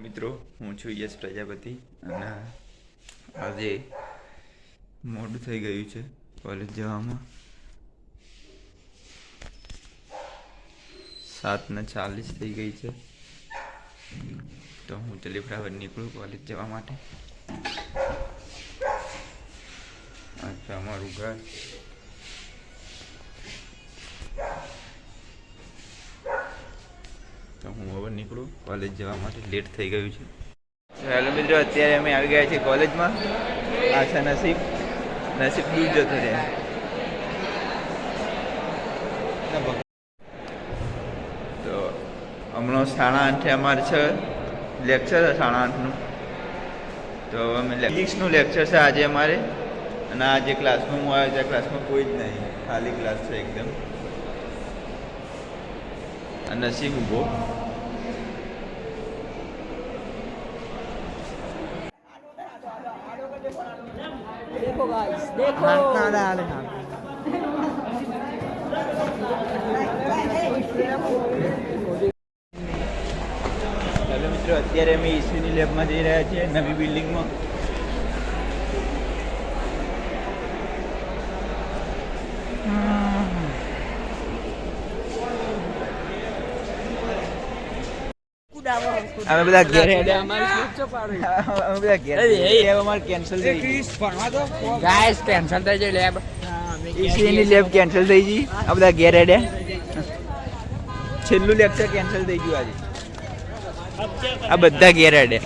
મિત્રો, હું છું યશ પ્રજાપતિ અને આજે મોડું થઈ ગયું છે કોલેજ જવામાં. સાત ને ચાલીસ થઈ ગઈ છે. તો હું જલીફરાવર નીકળું કોલેજ જવા માટે. અમારું ઘર. નીકળું કોલેજ જવા માટે લેટ થઈ ગયું છે. હેલો મિત્રો, અત્યારે અમે આવી ગયા છીએ કોલેજમાં આ છે નસીબ. નસીબ દૂર જતો રહે. તો હમણાં સાડા આઠે અમારે છે લેક્ચર છે સાડા આઠનું. તો અમે ફિઝિક્સનું લેક્ચર છે આજે અમારે. અને આ જે ક્લાસમાં હું આવ્યો છે ક્લાસમાં કોઈ જ નહીં. ખાલી ક્લાસ છે એકદમ. અને નસીબ ઊભો. देखो गाइस देखो ચાલો મિત્રો અત્યારે અમે ઈસીની લેબમાં જઈ રહ્યા છીએ નવી બિલ્ડિંગમાં અમે બધા ઘેર હેડ્યા અમારી સ્લીપ ચો પાડી. અમે બધા ઘેર એ- લેબ કેન્સલ થઈ ગઈ. ગાઈસ કેન્સલ થઈ જાય લેબ ઈસીની લેબ કેન્સલ થઈ ગઈ. આ બધા ઘેર છેલ્લું લેક્ચર કેન્સલ થઈ ગયું આજે. આ બધા ઘેર